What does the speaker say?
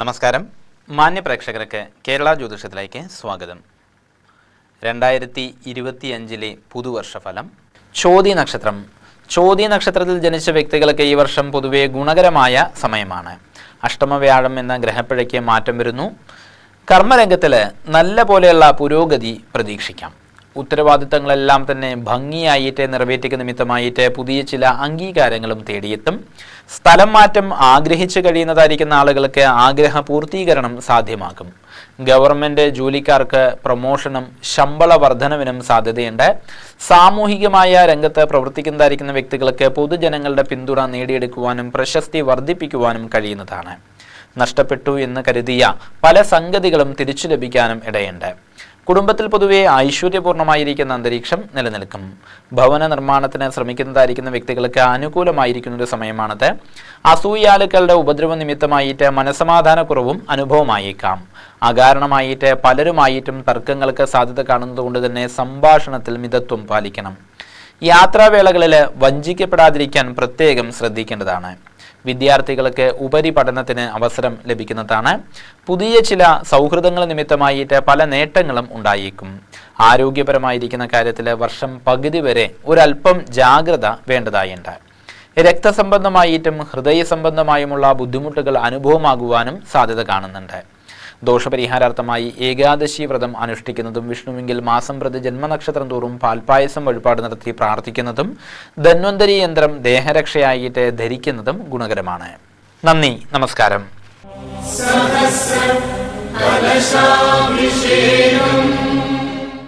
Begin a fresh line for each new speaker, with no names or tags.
നമസ്കാരം. മാന്യ പ്രേക്ഷകർക്ക് കേരള ജ്യോതിഷത്തിലേക്ക് സ്വാഗതം. രണ്ടായിരത്തി ഇരുപത്തിയഞ്ചിലെ പുതുവർഷഫലം. ചോതി നക്ഷത്രം. ചോതി നക്ഷത്രത്തിൽ ജനിച്ച വ്യക്തികൾക്ക് ഈ വർഷം പൊതുവെ ഗുണകരമായ സമയമാണ്. അഷ്ടമവ്യാഴം എന്ന ഗ്രഹപ്പിഴയ്ക്ക് മാറ്റം വരുന്നു. കർമ്മരംഗത്തിൽ നല്ല പോലെയുള്ള പുരോഗതി പ്രതീക്ഷിക്കാം. ഉത്തരവാദിത്തങ്ങളെല്ലാം തന്നെ ഭംഗിയായിട്ട് നിറവേറ്റിക്ക് നിമിത്തമായിട്ട് പുതിയ ചില അംഗീകാരങ്ങളും തേടിയെത്തും. സ്ഥലം മാറ്റം ആഗ്രഹിച്ചു കഴിയുന്നതായിരിക്കുന്ന ആളുകൾക്ക് ആഗ്രഹ പൂർത്തീകരണം സാധ്യമാക്കും ഗവൺമെന്റ് ജോലിക്കാർക്ക് പ്രൊമോഷനും ശമ്പള വർധനവിനും സാധ്യതയുണ്ട്. സാമൂഹികമായ രംഗത്ത് പ്രവർത്തിക്കുന്നതായിരിക്കുന്ന വ്യക്തികൾക്ക് പൊതുജനങ്ങളുടെ പിന്തുണ നേടിയെടുക്കുവാനും പ്രശസ്തി വർദ്ധിപ്പിക്കുവാനും കഴിയുന്നതാണ്. നഷ്ടപ്പെട്ടു എന്ന് കരുതിയ പല സംഗതികളും തിരിച്ചു ലഭിക്കാനും ഇടയുണ്ട്. കുടുംബത്തിൽ പൊതുവെ ഐശ്വര്യപൂർണമായിരിക്കുന്ന അന്തരീക്ഷം നിലനിൽക്കും. ഭവന നിർമ്മാണത്തിന് ശ്രമിക്കുന്നതായിരിക്കുന്ന വ്യക്തികൾക്ക് അനുകൂലമായിരിക്കുന്ന ഒരു സമയമാണത്. അസൂയാലുക്കളുടെ ഉപദ്രവ നിമിത്തമായിട്ട് മനസമാധാനക്കുറവും അനുഭവമായേക്കാം. അകാരണമായിട്ട് പലരുമായിട്ടും തർക്കങ്ങൾക്ക് സാധ്യത കാണുന്നതുകൊണ്ട് തന്നെ സംഭാഷണത്തിൽ മിതത്വം പാലിക്കണം. യാത്രാവേളകളിൽ വഞ്ചിക്കപ്പെടാതിരിക്കാൻ പ്രത്യേകം ശ്രദ്ധിക്കേണ്ടതാണ്. വിദ്യാർത്ഥികൾക്ക് ഉപരിപഠനത്തിന് അവസരം ലഭിക്കുന്നതാണ്. പുതിയ ചില സൗഹൃദങ്ങൾ നിമിത്തമായിട്ട് പല നേട്ടങ്ങളും ഉണ്ടായേക്കും. ആരോഗ്യപരമായിരിക്കുന്ന കാര്യത്തിൽ വർഷം പകുതി വരെ ഒരല്പം ജാഗ്രത വേണ്ടതായുണ്ട്. രക്തസംബന്ധമായിട്ടും ഹൃദയ സംബന്ധമായുമുള്ള ബുദ്ധിമുട്ടുകൾ അനുഭവമാകുവാനും സാധ്യത കാണുന്നുണ്ട്. ദോഷപരിഹാരാർത്ഥമായി ഏകാദശി വ്രതം അനുഷ്ഠിക്കുന്നതും വിഷ്ണുവിങ്കിൽ മാസം പ്രതി ജന്മനക്ഷത്രം തോറും പാൽപായസം വഴിപാട് നടത്തി പ്രാർത്ഥിക്കുന്നതും ധന്വന്തരി യന്ത്രം ദേഹരക്ഷയായിട്ട് ധരിക്കുന്നതും ഗുണകരമാണ്. നന്ദി നമസ്കാരം.